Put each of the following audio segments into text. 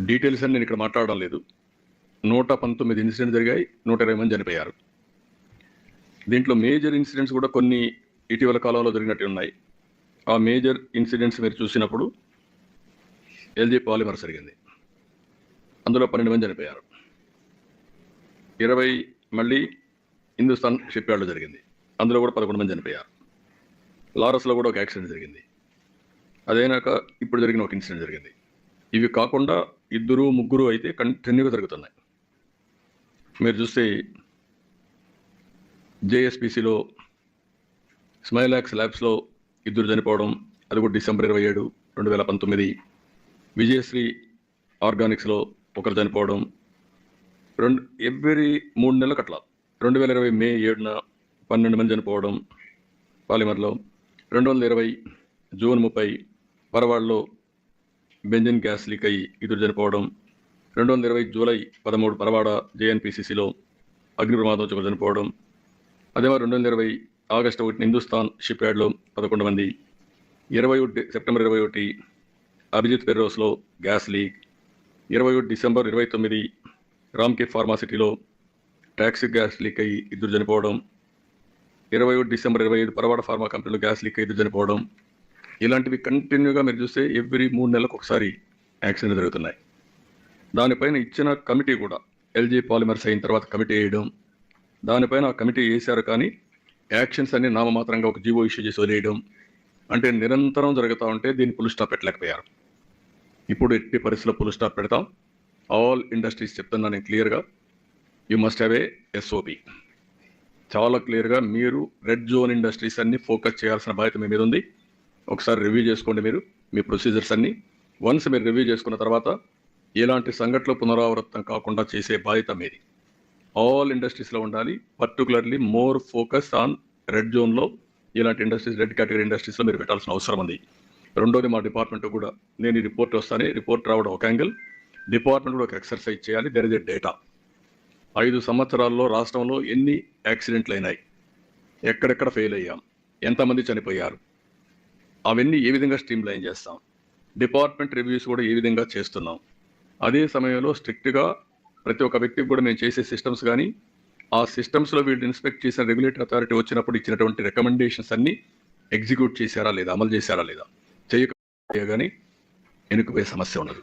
Details అని నేను ఇక్కడ మాట్లాడడం లేదు. నూట పంతొమ్మిది ఇన్సిడెంట్ జరిగాయి నూట ఇరవై మంది చనిపోయారు. దీంట్లో మేజర్ ఇన్సిడెంట్స్ కూడా కొన్ని ఇటీవల కాలంలో జరిగినట్టు ఉన్నాయి. ఆ మేజర్ ఇన్సిడెంట్స్ మీరు చూసినప్పుడు ఎల్జీ పాలిమర్ జరిగింది. అందులో పన్నెండు మంది చనిపోయారు. ఇరవై మళ్ళీ హిందుస్థాన్ షిప్ యార్డ్లో జరిగింది. అందులో కూడా పదకొండు మంది చనిపోయారు. లారస్లో కూడా ఒక యాక్సిడెంట్ జరిగింది. అదైనాక ఇప్పుడు జరిగిన ఒక ఇన్సిడెంట్ జరిగింది. ఇవి కాకుండా ఇద్దరు ముగ్గురు అయితే కంటిన్యూగా జరుగుతున్నాయి మీరు చూస్తే జేఎస్పిసిలో స్మైలాక్స్ ల్యాబ్స్లో ఇద్దరు చనిపోవడం అది కూడా డిసెంబర్ ఇరవై ఏడు రెండు వేల పంతొమ్మిది. విజయశ్రీ ఆర్గానిక్స్లో ఒకరు చనిపోవడం రెండు ఎవ్రీ మూడు నెలలకు అట్లా రెండు వేల ఇరవై మే ఏడున పన్నెండు మంది చనిపోవడం పాలిమర్లో. రెండు వందల ఇరవై జూన్ ముప్పై పరవాడలో బెంజిన్ గ్యాస్ లీక్ అయ్యి ఇద్దరు చనిపోవడం రెండు వందల ఇరవై జూలై పదమూడు పరవాడ జేఎన్పిసిసిలో అగ్ని ప్రమాదం చనిపోవడం అదే మరి రెండు వందల ఇరవై ఆగస్టు ఒకటి హిందుస్థాన్ షిప్ యార్డ్లో పదకొండు మంది. ఇరవై ఒకటి సెప్టెంబర్ ఇరవై ఒకటి అభిజిత్ పెర్రోస్లో గ్యాస్ లీక్. ఇరవై ఒకటి డిసెంబర్ ఇరవై తొమ్మిది రామ్కే ఫార్మాసిటీలో టాక్సీ గ్యాస్ లీక్ అయ్యి ఇద్దరు చనిపోవడం ఇరవై ఒకటి డిసెంబర్ ఇరవై ఐదు పరవాడ ఫార్మా కంపెనీలో గ్యాస్ లీక్ అయ్యి ఇద్దరు చనిపోవడం ఇలాంటివి కంటిన్యూగా మీరు చూస్తే ఎవ్రీ మూడు నెలలకు ఒకసారి యాక్సిడెంట్ జరుగుతున్నాయి. దానిపైన ఇచ్చిన కమిటీ కూడా ఎల్జీ పాలిమర్స్ అయిన తర్వాత కమిటీ వేయడం దానిపైన ఆ కమిటీ వేశారు కానీ యాక్షన్స్ అన్ని నామమాత్రంగా ఒక జీవో ఇష్యూ చేసి వదిలేయడం అంటే నిరంతరం జరుగుతూ ఉంటే దీన్ని పుల్ స్టాప్ పెట్టలేకపోయారు. ఇప్పుడు ఎట్టి పరిస్థితుల్లో పుల్ స్టాప్ పెడతాం. ఆల్ ఇండస్ట్రీస్ చెప్తున్నా నేను క్లియర్గా you must have a SOP చాలా క్లియర్గా మీరు రెడ్ జోన్ ఇండస్ట్రీస్ అన్ని ఫోకస్ చేయాల్సిన బాధ్యత మీ మీద ఉంది. ఒకసారి రివ్యూ చేసుకోండి మీరు మీ ప్రొసీజర్స్ అన్ని. వన్స్ మీరు రివ్యూ చేసుకున్న తర్వాత ఎలాంటి సంఘటనలు పునరావృతం కాకుండా చేసే బాధ్యత మీది. ఆల్ ఇండస్ట్రీస్లో ఉండాలి particularly more focus on red జోన్లో ఇలాంటి ఇండస్ట్రీస్ రెడ్ కేటగిరీ ఇండస్ట్రీస్లో మీరు పెట్టాల్సిన అవసరం ఉంది. రెండోది మా డిపార్ట్మెంట్ కూడా నేను ఈ రిపోర్ట్ వస్తాను రిపోర్ట్ రావడం ఒక యాంగిల్ డిపార్ట్మెంట్ కూడా ఒక ఎక్సర్సైజ్ చేయాలి దెర్ ఇస్ ఎ డేటా ఐదు సంవత్సరాల్లో రాష్ట్రంలో ఎన్ని యాక్సిడెంట్లు అయినాయి? ఎక్కడెక్కడ ఫెయిల్ అయ్యాం? ఎంతమంది చనిపోయారు? అవన్నీ ఏ విధంగా స్ట్రీమ్ లైన్ చేస్తాం? డిపార్ట్మెంట్ రివ్యూస్ కూడా ఏ విధంగా చేస్తున్నాం? అదే సమయంలో స్ట్రిక్ట్గా ప్రతి ఒక్క వ్యక్తికి కూడా మేము చేసే సిస్టమ్స్ కానీ ఆ సిస్టమ్స్లో వీళ్ళు ఇన్స్పెక్ట్ చేసిన రెగ్యులేటరీ అథారిటీ వచ్చినప్పుడు ఇచ్చినటువంటి రికమెండేషన్స్ అన్నీ ఎగ్జిక్యూట్ చేశారా లేదా అమలు చేశారా లేదా? చేయక కానీ వెనుకపోయే సమస్య ఉండదు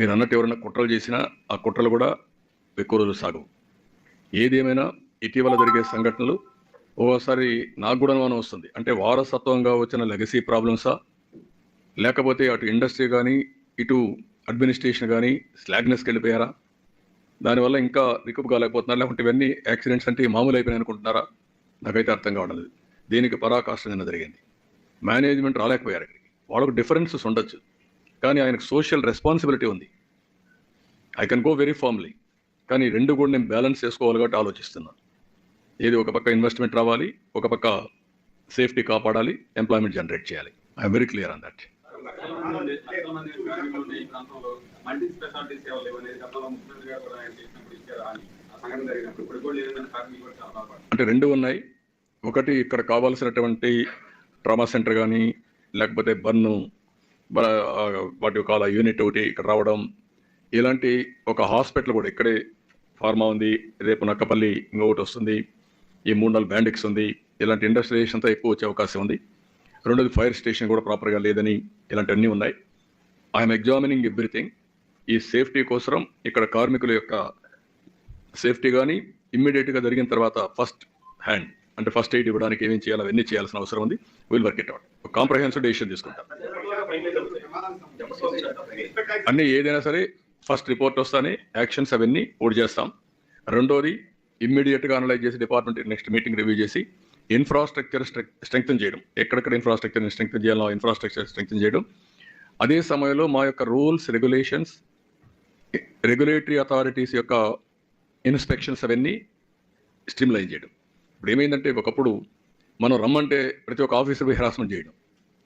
మీరు అన్నట్టు ఎవరైనా కుట్రలు చేసినా ఆ కుట్రలు కూడా ఎక్కువ రోజులు సాగవు. ఏదేమైనా ఇటీవల జరిగే సంఘటనలు ఓసారి నాకు కూడా అనుమానం వస్తుంది. అంటే వారసత్వంగా వచ్చిన లెగసీ ప్రాబ్లమ్సా లేకపోతే అటు ఇండస్ట్రీ కానీ ఇటు అడ్మినిస్ట్రేషన్ కానీ స్లాగ్నెస్కి వెళ్ళిపోయారా దానివల్ల ఇంకా రికప్ కాలేకపోతున్నారు? లేకుంటే ఇవన్నీ యాక్సిడెంట్స్ అంటే మామూలు అయిపోయినాయి అనుకుంటున్నారా? నాకైతే అర్థం కావడం లేదు దీనికి పరాకాష్ట నిన్న జరిగింది. మేనేజ్మెంట్ రాలేకపోయారు ఇక్కడికి. వాళ్ళకు డిఫరెన్సెస్ ఉండొచ్చు. కానీ ఆయనకు సోషల్ రెస్పాన్సిబిలిటీ ఉంది. I can go very formally కానీ రెండు కూడా నేను బ్యాలెన్స్ చేసుకోవాలి కాబట్టి ఆలోచిస్తున్నాను ఏది ఒక పక్క ఇన్వెస్ట్మెంట్ రావాలి ఒక పక్క సేఫ్టీ కాపాడాలి ఎంప్లాయ్మెంట్ జనరేట్ చేయాలి. I'm very clear on that అంటే రెండు ఉన్నాయి. ఒకటి ఇక్కడ కావాల్సినటువంటి ట్రామా సెంటర్ కానీ లేకపోతే బన్ను బ- వాటి యొక్క అలా యూనిట్ ఒకటి ఇక్కడ రావడం. ఇలాంటి ఒక హాస్పిటల్ కూడా ఇక్కడే ఫార్మా ఉంది. రేపు నక్కపల్లి ఇంకొకటి వస్తుంది. ఈ మూడు నాలుగు బ్యాండిక్స్ ఉంది. ఇలాంటి ఇండస్ట్రియలైజేషన్ అంతా ఎక్కువ వచ్చే అవకాశం ఉంది. రెండోది ఫైర్ స్టేషన్ కూడా ప్రాపర్గా లేదని ఇలాంటివన్నీ ఉన్నాయి. ఐఎమ్ ఎగ్జామినింగ్ ఎవ్రీథింగ్ ఈ సేఫ్టీ కోసం ఇక్కడ కార్మికుల యొక్క సేఫ్టీ కానీ ఇమ్మీడియట్గా జరిగిన తర్వాత ఫస్ట్ హ్యాండ్ అంటే ఫస్ట్ ఎయిడ్ ఇవ్వడానికి ఏమేం చేయాలి అవన్నీ చేయాల్సిన అవసరం ఉంది. Will work it out comprehensive decision తీసుకుంటాం. అన్నీ ఏదైనా సరే ఫస్ట్ రిపోర్ట్ వస్తానే యాక్షన్స్ అవన్నీ ఓడి చేస్తాం. రెండోది ఇమ్మీడియట్గా అనలైజ్ చేసి డిపార్ట్మెంట్ నెక్స్ట్ మీటింగ్ రివ్యూ చేసి ఇన్ఫ్రాస్ట్రక్చర్ స్ట్రెంగ్తన్ చేయడం. ఎక్కడెక్కడ ఇన్ఫ్రాస్ట్రక్చర్ స్ట్రెంగ్తన్ చేయాలో ఇన్ఫ్రాస్ట్రక్చర్ స్ట్రెంగ్తన్ చేయడం. అదే సమయంలో మా యొక్క రూల్స్ రెగ్యులేషన్స్ రెగ్యులేటరీ అథారిటీస్ యొక్క ఇన్స్పెక్షన్స్ అవన్నీ స్ట్రీమ్లైన్ చేయడం. ఇప్పుడు ఏమైందంటే ఒకప్పుడు మనం రమ్మంటే ప్రతి ఒక్క ఆఫీసర్ పోయి హెరాస్మెంట్ చేయడం.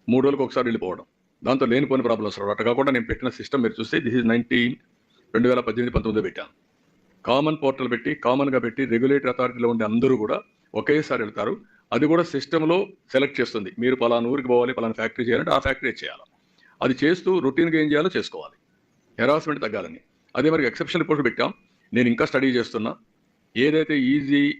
మూడు రోజులకు ఒకసారి వెళ్ళిపోవడం. దాంతో లేనిపోని ప్రాబ్లమ్స్ రావు అట్లా కాకుండా నేను పెట్టిన సిస్టమ్ మీరు చూస్తే దిస్ ఇస్ నైన్టీన్ రెండు వేల పద్దెనిమిది పంతొమ్మిది పెట్టాను. కామన్ పోర్టల్ పెట్టి కామన్గా పెట్టి రెగ్యులేటరీ అథారిటీలో ఉండే అందరూ కూడా ఒకేసారి వెళ్తారు. అది కూడా సిస్టంలో సెలెక్ట్ చేస్తుంది. మీరు పలానా ఊరికి పోవాలి పలానా ఫ్యాక్టరీ చేయాలంటే ఆ ఫ్యాక్టరీ చేయాలి. అది చేస్తూ రొటీన్గా ఏం చేయాలో చేసుకోవాలి. హెరాస్మెంట్ తగ్గాలని. అదే మరి ఎక్సెప్షన్ రిపోర్ట్ పెట్టాం. నేను ఇంకా స్టడీ చేస్తున్నా. ఏదైతే ఈజీ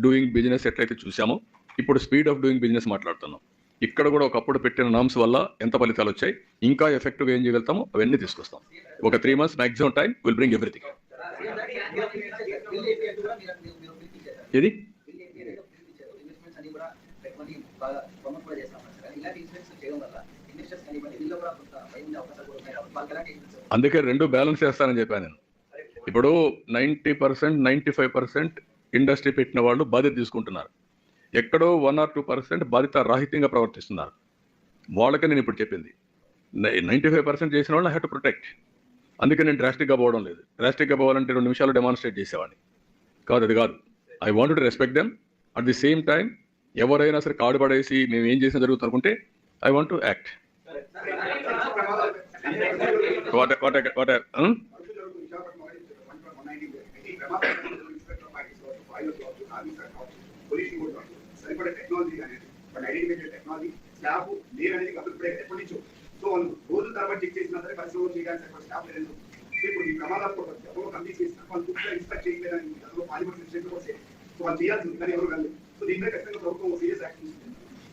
డూయింగ్ బిజినెస్ ఎట్లయితే చూసామో ఇప్పుడు స్పీడ్ ఆఫ్ డూయింగ్ బిజినెస్ మాట్లాడుతున్నాం. ఇక్కడ కూడా ఒకప్పుడు పెట్టిన నామ్స్ వల్ల ఎంత ఫలితాలు వచ్చాయి ఇంకా ఎఫెక్టివ్గా ఏం చేయగలుగుతామో అవన్నీ తీసుకొస్తాం. ఒక three months maximum time will bring everything. ఏది? అందుకే రెండు బ్యాలెన్స్ చేస్తానని చెప్పాను నేను. ఇప్పుడు ninety percent ninety five percent industry పెట్టిన వాళ్ళు బాధ్యత తీసుకుంటున్నారు. ఎక్కడో వన్ ఆర్ టూ పర్సెంట్ బాధ్యత రాహిత్యంగా ప్రవర్తిస్తున్నారు. వాళ్ళకే నేను ఇప్పుడు చెప్పింది. నైంటీ ఫైవ్ పర్సెంట్ చేసిన వాళ్ళు హ్యావ్ టు ప్రొటెక్ట్ అందుకే నేను డ్రాస్టిక్గా పోవడం లేదు. డ్రాస్టిక్గా పోవాలంటే రెండు నిమిషాలు డెమాన్స్ట్రేట్ చేసేవాడిని. కాదు అది కాదు. I want to respect them at the same time ఎవరైనా సరే కాడు పడేసి మేము ఏం చేసినా జరుగుతుంది అనుకుంటే I want to act what what what సరిపడే టెక్నాలజీ అనేది ఐడెంటిఫై టెక్నాలజీ స్టాఫ్ లేరనేది అభిప్రాయం ఎప్పటి నుంచో సో వాళ్ళు రోజుల తరబడి చెక్ చేసినా సరే పరిశ్రమలు చేయడానికి సరిపడే స్టాఫ్ లేదు సో ఇప్పుడు ఈ ప్రమాదాలు కూడా ఎవరో కంప్లీట్ చేసిన వాళ్ళు పూర్తిగా ఇన్స్పెక్ట్ చేయలేదని అందులో పాలిమర్స్ స్టేట్ కూడా చేయాలి సో వాళ్ళు చేయాల్సింది కానీ ఎవరు వెళ్ళలేదు సో దీనిపై ఖచ్చితంగా ప్రభుత్వం సీరియస్ యాక్షన్ తీసుకుంటుంది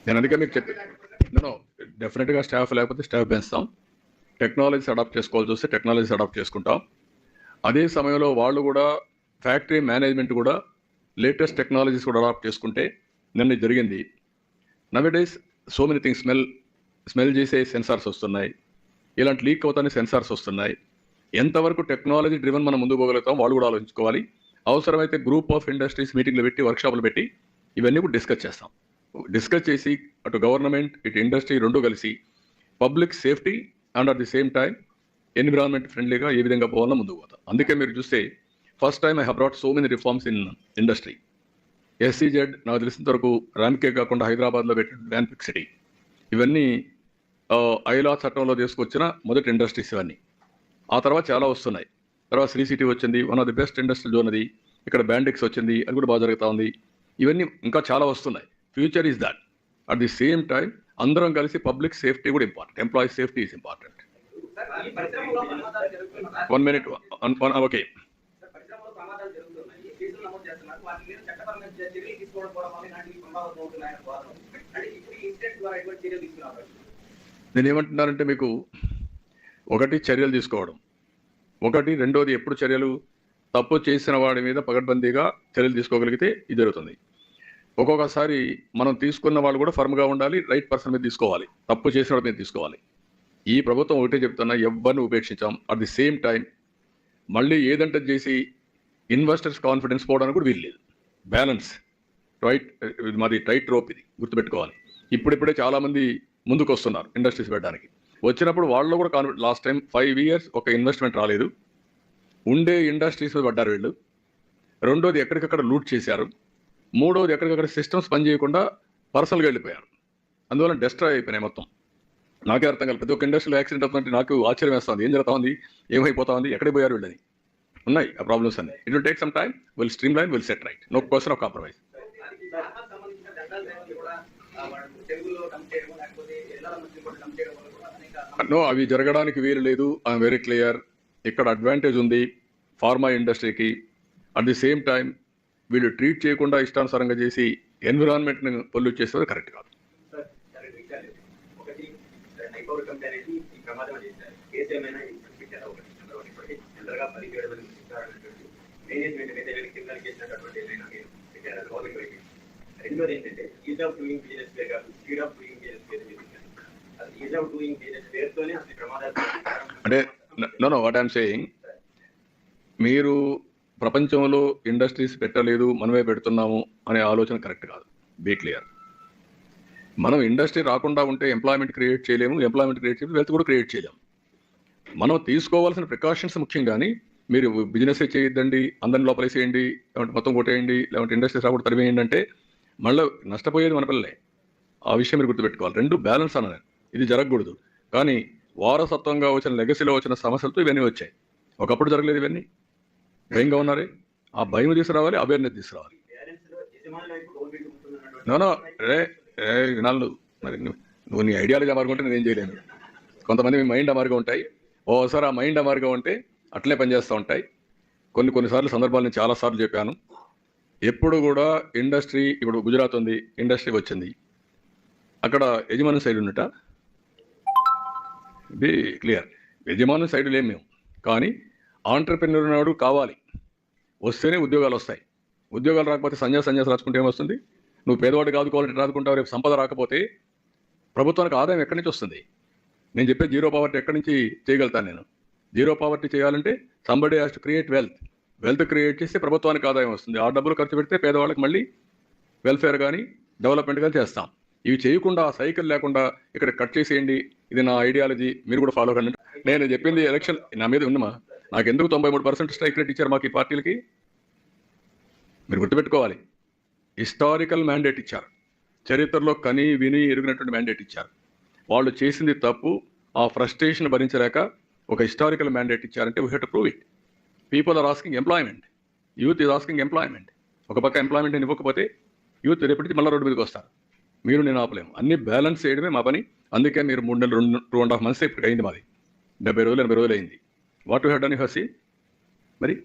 నేను అందుకే మీకు చెప్పి నో డెఫినెట్గా స్టాఫ్ లేకపోతే స్టాఫ్ పెంచుతాం. టెక్నాలజీస్ అడాప్ట్ చేసుకోవాల్సి వస్తే టెక్నాలజీస్ అడాప్ట్ చేసుకుంటాం. అదే సమయంలో వాళ్ళు కూడా ఫ్యాక్టరీ మేనేజ్మెంట్ కూడా లేటెస్ట్ టెక్నాలజీస్ కూడా అడాప్ట్ చేసుకుంటే నిన్న జరిగింది. Nowadays so many things smell smell చేసే సెన్సార్స్ వస్తున్నాయి. ఇలాంటి లీక్ అవుతానే సెన్సార్స్ వస్తున్నాయి. ఎంతవరకు టెక్నాలజీ డ్రివెన్ మనం ముందుకు పోగలుగుతాం వాళ్ళు కూడా ఆలోచించుకోవాలి. అవసరమైతే గ్రూప్ ఆఫ్ ఇండస్ట్రీస్ మీటింగ్లు పెట్టి వర్క్షాప్లు పెట్టి ఇవన్నీ కూడా డిస్కస్ చేస్తాం. డిస్కస్ చేసి అటు గవర్నమెంట్ ఇటు ఇండస్ట్రీ రెండు కలిసి public safety and at the same time environment ఫ్రెండ్లీగా ఏ విధంగా పోవాలో ముందుకు పోతాం. అందుకే మీరు చూస్తే first time I brought so many reforms in industry SEZ నాకు తెలిసినంత వరకు ర్యాంకే కాకుండా హైదరాబాద్లో పెట్టిన ర్యాంపిక్ సిటీ ఇవన్నీ ఐలా చట్టంలో తీసుకొచ్చిన మొదటి ఇండస్ట్రీస్ ఇవన్నీ. ఆ తర్వాత చాలా వస్తున్నాయి. తర్వాత శ్రీ సిటీ వచ్చింది. One of the best industrial zone అది. ఇక్కడ బ్యాండిక్స్ వచ్చింది. అది కూడా బాగా జరుగుతూ ఉంది. ఇవన్నీ ఇంకా చాలా వస్తున్నాయి. Future is that at the same time అందరం కలిసి పబ్లిక్ సేఫ్టీ కూడా important employee safety is important one minute one minute okay నేనేమంటున్నానంటే నేను మీకు ఒకటి చర్యలు తీసుకోవడం. ఒకటి రెండోది ఎప్పుడు చర్యలు? తప్పు చేసిన వాడి మీద పగడ్బందీగా చర్యలు తీసుకోగలిగితే ఇది జరుగుతుంది. ఒక్కొక్కసారి మనం తీసుకున్న వాళ్ళు కూడా ఫర్మ్గా ఉండాలి రైట్ పర్సన్ మీద తీసుకోవాలి. తప్పు చేసిన వాడి మీద తీసుకోవాలి. ఈ ప్రభుత్వం ఒకటే చెప్తున్నా ఎవరిని ఉపేక్షించాం. అట్ ది సేమ్ టైం మళ్ళీ ఏదంటే చేసి ఇన్వెస్టర్స్ కాన్ఫిడెన్స్ పోవడానికి కూడా వీల్లేదు. బ్యాలెన్స్ రైట్ ఇది మాది టైట్ రోప్ ఇది. గుర్తుపెట్టుకోవాలి. ఇప్పుడిప్పుడే చాలామంది ముందుకు వస్తున్నారు ఇండస్ట్రీస్ పెట్టడానికి. వచ్చినప్పుడు వాళ్ళు కూడా confident last time five years ఒక ఇన్వెస్ట్మెంట్ రాలేదు. ఉండే ఇండస్ట్రీస్ మీద పడ్డారు వీళ్ళు. రెండోది ఎక్కడికక్కడ లూట్ చేశారు. మూడోది ఎక్కడికక్కడ సిస్టమ్స్ పనిచేయకుండా పర్సనల్గా వెళ్ళిపోయారు. అందువల్ల డెస్ట్రాయ్ అయిపోయినాయి మొత్తం. నాకే అర్థం కాదు ప్రతి ఒక్క ఇండస్ట్రీలో యాక్సిడెంట్ అవుతుందంటే నాకు ఆశ్చర్యం వేస్తుంది ఏం జరుగుతా ఉంది? ఏమైపోతా ఉంది? ఎక్కడికి పోయారు వీళ్ళని? ఉన్నాయి ఆ ప్రాబ్లమ్స్ అన్ని. It will take some time will streamline will set right no question of compromise తెలుగులో చేయడం లేకపోతే నో అవి జరగడానికి వీలు లేదు. ఐఎమ్ వెరీ క్లియర్ ఇక్కడ అడ్వాంటేజ్ ఉంది ఫార్మా ఇండస్ట్రీకి అట్ ది సేమ్ టైం వీళ్ళు ట్రీట్ చేయకుండా ఇష్టానుసారంగా చేసి ఎన్విరాన్మెంట్ని పొల్యూట్ చేసేది కరెక్ట్ కాదు. రెండోది ఏంటంటే ఈజ్ ఆఫ్ డూయింగ్ బిజినెస్ పేరు కాదు స్పీడ్ ఆఫ్ డూయింగ్ బిజినెస్ పేరు అంటే no no what I'm saying మీరు ప్రపంచంలో ఇండస్ట్రీస్ పెట్టలేదు మనమే పెడుతున్నాము అనే ఆలోచన కరెక్ట్ కాదు. బీ క్లియర్ మనం ఇండస్ట్రీ రాకుండా ఉంటే ఎంప్లాయ్మెంట్ క్రియేట్ చేయలేము ఎంప్లాయ్మెంట్ క్రియేట్ చేయలేము వెల్త్ కూడా క్రియేట్ చేయలేము. మనం తీసుకోవాల్సిన ప్రికాషన్స్ ముఖ్యం కానీ మీరు బిజినెస్ చేయొద్దండి అందరిని లోపలేసేయండి లేకుంటే మొత్తం కొట్టేయండి లేకుంటే ఇండస్ట్రీస్ రాకుండా తరివేయండి అంటే మళ్ళీ నష్టపోయేది మన పిల్లలే. ఆ విషయం మీరు గుర్తుపెట్టుకోవాలి. రెండు బ్యాలెన్స్ అన్న ఇది జరగకూడదు. కానీ వారసత్వంగా వచ్చిన లెగసీలో వచ్చిన సమస్యలతో ఇవన్నీ వచ్చాయి. ఒకప్పుడు జరగలేదు ఇవన్నీ. భయంగా ఉన్నారే? ఆ భయం తీసుకురావాలి అవేర్నెస్ తీసుకురావాలి. పేరెంట్స్ రే రే వినాలు మరి నువ్వు నీ ఐడియాలజీ అమరుకుంటే నేనేం చేయలేను. కొంతమంది మీ మైండ్ అమరుగా ఉంటాయి. ఓసారి ఆ మైండ్ అమారుగా ఉంటే అట్లే పనిచేస్తూ ఉంటాయి. కొన్ని కొన్నిసార్లు సందర్భాలు నేను చాలాసార్లు చెప్పాను. ఎప్పుడు కూడా ఇండస్ట్రీ ఇప్పుడు గుజరాత్ ఉంది ఇండస్ట్రీ వచ్చింది. అక్కడ యజమాని సైడ్ ఉన్నట. ఇది క్లియర్ యజమానుల సైడ్ లేం మేము. కానీ ఆంటర్ప్రెన్యూర్ నాడు కావాలి. వస్తేనే ఉద్యోగాలు వస్తాయి. ఉద్యోగాలు రాకపోతే సన్యాస సన్యాసం రాసుకుంటే ఏమొస్తుంది? నువ్వు పేదవాడు కాదు క్వాలిటీ రాదుకుంటావు రేపు సంపద రాకపోతే ప్రభుత్వానికి ఆదాయం ఎక్కడి నుంచి వస్తుంది? నేను చెప్పే జీరో పావర్టీ ఎక్కడి నుంచి చేయగలుగుతాను నేను? జీరో పావర్టీ చేయాలంటే somebody has to create wealth wealth create చేస్తే ప్రభుత్వానికి ఆదాయం వస్తుంది. ఆ డబ్బులు ఖర్చు పెడితే పేదవాళ్ళకి మళ్ళీ వెల్ఫేర్ కానీ డెవలప్మెంట్ కానీ చేస్తాం. ఇవి చేయకుండా సైకిల్ లేకుండా ఇక్కడ కట్ చేసేయండి. ఇది నా ఐడియాలజీ. మీరు కూడా ఫాలో కండి. నేను చెప్పింది ఎలక్షన్ నా మీద ఉందమ్మా నాకు ఎందుకు తొంభై మూడు పర్సెంట్ స్ట్రైక్ రేట్ ఇచ్చారు మాకు ఈ పార్టీలకి? మీరు గుర్తుపెట్టుకోవాలి. హిస్టారికల్ మ్యాండేట్ ఇచ్చారు. చరిత్రలో కని విని ఎరిగినటువంటి మ్యాండేట్ ఇచ్చారు. వాళ్ళు చేసింది తప్పు ఆ ఫ్రస్ట్రేషన్ భరించలేక ఒక హిస్టారికల్ మ్యాండేట్ ఇచ్చారంటే we had prove it people are asking employment youth is asking employment ఒక పక్క ఎంప్లాయ్మెంట్ ఇవ్వకపోతే యూత్ రేపటి మళ్ళీ రోడ్డు మీదకి వస్తారు. మీరు నేను ఆపలేము. అన్ని బ్యాలెన్స్ చేయడమే మా పని. అందుకే మీరు మూడు నెలలు రెండు టూ అండ్ హాఫ్ మంత్స్ ఇప్పుడు అయింది మాది. డెబ్బై రోజులు ఎనభై రోజులు అయింది. వాట్ హెడ్ అని హసి మరి?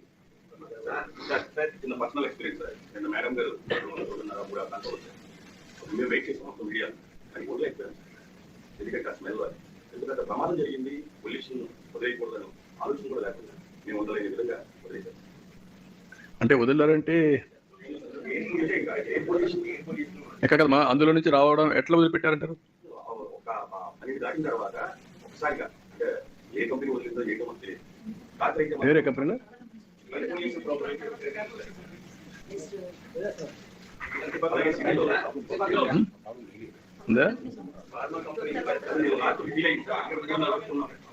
ఎందుకంటే ఆ స్మెల్ ఎందుకంటే ప్రమాదం జరిగింది పొల్యూషన్ వదిలేయకూడదని ఆలోచన కూడా లేకుండా మేము విధంగా వదిలేసాం అంటే వదిలారంటే ఎక్కడ కదమ్మా అందులో నుంచి రావడం ఎట్లా వదిలిపెట్టారంటారు? కంపెనీ వేరే ఉందా?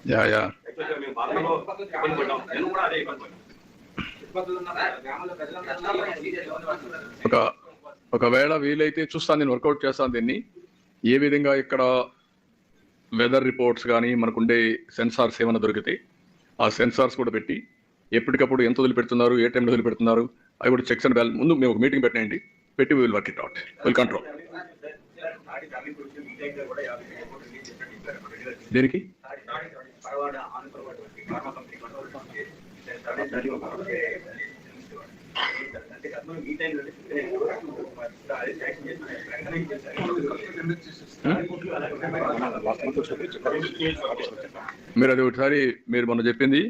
కంపెనీ. యా ఒక ఒకవేళ వీలైతే చూస్తాను నేను వర్కౌట్ చేస్తాను దీన్ని. ఏ విధంగా ఇక్కడ వెదర్ రిపోర్ట్స్ కానీ మనకుండే సెన్సార్స్ ఏమైనా దొరికితే ఆ సెన్సార్స్ కూడా పెట్టి ఎప్పటికప్పుడు ఎంత వదిలిపెడుతున్నారు ఏ టైంలో వదిలిపెడుతున్నారు అవి కూడా చెక్స్ అండ్ బ్యాలెన్స్ ముందు మేము ఒక మీటింగ్ పెట్టండి పెట్టి will work it out will control దేనికి? మీరు అది ఒకసారి మీరు మొన్న చెప్పింది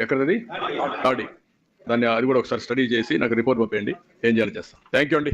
ఎక్కడది ఆడి దాన్ని అది కూడా ఒకసారి స్టడీ చేసి నాకు రిపోర్ట్ పంపేయండి. ఏం చేయాలి చేస్తాం. థ్యాంక్ యూ అండి.